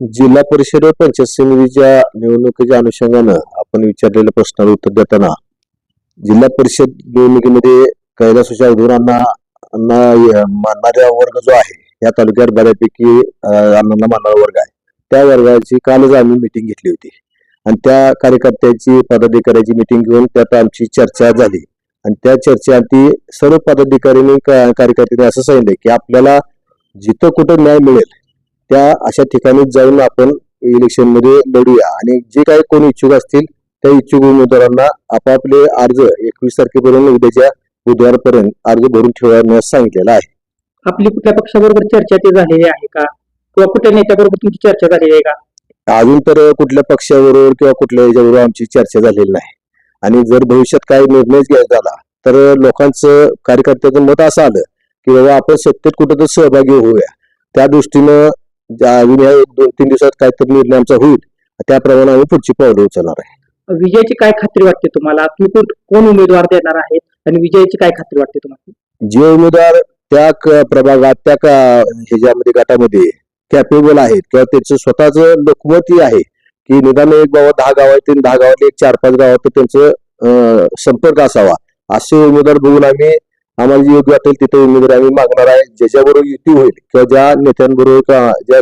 जिल्हा परिषद व पंचायत समितीच्या निवडणुकीच्या अनुषंगानं आपण विचारलेल्या प्रश्नाला उत्तर देताना जिल्हा परिषद निवडणुकीमध्ये कैलास अवधूरांना मानणारा वर्ग जो आहे या तालुक्यात बऱ्यापैकी अण्णांना मानणारा वर्ग आहे. त्या वर्गाची कालच आम्ही मिटिंग घेतली होती. आणि त्या कार्यकर्त्याची पदाधिकाऱ्याची मिटिंग घेऊन त्यात आमची चर्चा झाली. आणि त्या चर्चेआधी सर्व पदाधिकाऱ्यांनी कार्यकर्त्यांनी असं सांगितलं की आपल्याला जिथं कुठं न्याय मिळेल त्या अशा ठिकाणी जाऊन आपण इलेक्शनमध्ये लढूया. आणि जे काही कोणी इच्छुक असतील त्या इच्छुक उमेदवारांना आपापले अर्ज एकवीस तारखेपर्यंत उद्याच्या बुधवारपर्यंत अर्ज भरून ठेवण्यास सांगितलेला आहे. आपली कुठल्या पक्षाबरोबर चर्चा ते झालेली आहे का? किंवा कुठल्या नेत्याबरोबर तुमची चर्चा झालेली आहे का? अजून तर कुठल्या पक्षाबरोबर किंवा कुठल्या याच्याबरोबर आमची चर्चा झालेली नाही. आणि जर भविष्यात काही निर्णय घ्यायचा झाला तर लोकांचं कार्यकर्त्याचं मत असं आलं की बाबा आपण सत्तेत कुठं तर सहभागी होऊया. त्या दृष्टीनं ज्या अजून या एक दोन तीन दिवसात काहीतरी निर्णय आमचा होईल त्याप्रमाणे आम्ही पुढची पावलं उचलणार आहे. विजयाची काय खात्री वाटते तुम्हाला? तुम्ही कोण- उमेदवार देणार आहेत आणि विजयाची काय खात्री वाटते तुम्हाला? जे उमेदवार त्या प्रभागात त्या ह्याच्यामध्ये गटामध्ये कॅपेबल आहेत किंवा त्यांचं स्वतःच लोकमतही आहे की निदान एक बाबा दहा गावातील दहा गावातले एक चार पाच गावात त्यांचं संपर्क असावा असे उमेदवार बघून आम्ही आम्हाला जे योग्य वाटेल तिथे उमेदवार आम्ही मागणार आहे. ज्याच्याबरोबर युती होईल किंवा ज्या नेत्यांबरोबर ज्या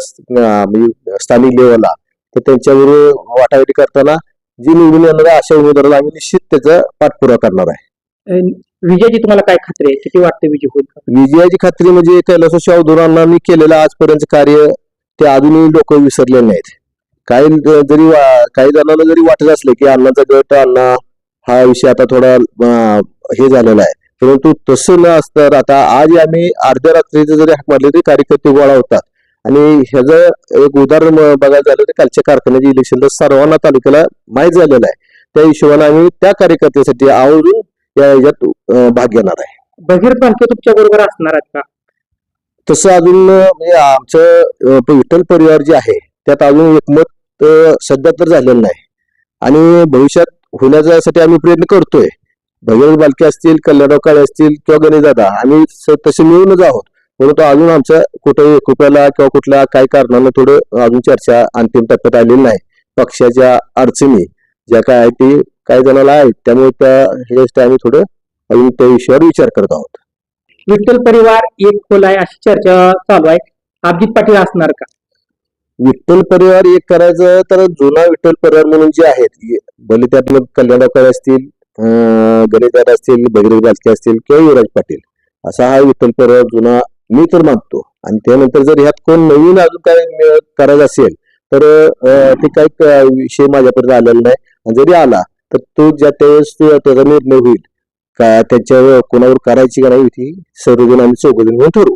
म्हणजे स्थानिक लेवलला तर त्यांच्याबरोबर वाटाघाटी करताना जी निवडून येणार आहे अशा उमेदवाराला आम्ही निश्चित त्याचा पाठपुरावा करणार आहे. विजयाची तुम्हाला काय खात्री आहे? किती वाटते विजय होईल? विजयाची खात्री म्हणजे कैलास शाहधुरांनी केलेलं आजपर्यंत कार्य ते अजूनही लोक विसरले नाहीत. काही जरी काही जणांना जरी वाटत असले की अण्णाचा गट अण्णा हा विषय आता थोडा हे झालेला आहे. परंतु तसं न असतं आता आज आम्ही अर्ध्या रात्रीचं जरी हाक मारले तरी कार्यकर्ते गोळा होतात. आणि ह्याचं एक उदाहरण बघायला झालं तर कालच्या कारखान्याच्या इलेक्शनला सर्वांना तालुक्याला माहीत झालेलं आहे. त्या हिशोबाने आम्ही त्या कार्यकर्त्यासाठी आवर्जून या ह्याच्यात अं, भाग घेणार आहे. बघीर पालखी तुमच्या बरोबर असणार आहेत का? तसं अजून म्हणजे आमचं विठ्ठल परिवार जे आहे त्यात अजून एकमत सध्या तर झालेलं नाही. आणि भविष्यात होण्यासाठी आम्ही प्रयत्न करतोय. भगीरथ बालके असतील कल्याणराव काळे असतील किंवा गणेशदादा आम्ही तसे मिळूनच आहोत. परंतु अजून आमच्या कुठे एकोप्याला किंवा कुठल्या काही कारणानं थोडं अजून चर्चा अंतिम टप्प्यात आलेली नाही. पक्षाच्या अडचणी ज्या काय आहेत ते काही जणांना आहेत त्यामुळे त्या ह्याच्यासाठी आम्ही थोडं अजून त्या विषयावर विचार करत आहोत. विठ्ठल परिवार एक खोल आहे अशी चर्चा चालू आहे. अभिजित पाटील असणार का? विठ्ठल परिवार एक करायचं तर जुना विठ्ठल परिवार म्हणून जे आहेत भले त्यात मग कल्याणराव असतील गणेशदादा असतील भगीरथ बालके असतील किंवा युवराज पाटील असा हा विठ्ठल परिवार जुना मी तर मानतो. आणि त्यानंतर जर ह्यात कोण नवीन अजून काय करायचं असेल तर ते काही विषय माझ्यापर्यंत आलेला नाही. आणि जरी आला तर तो ज्या त्यावेळेस त्याचा निर्णय होईल का त्याच्यावर कोणावर करायची का नाही ती सर्वजण आम्ही चौघजण म्हणून ठरवू.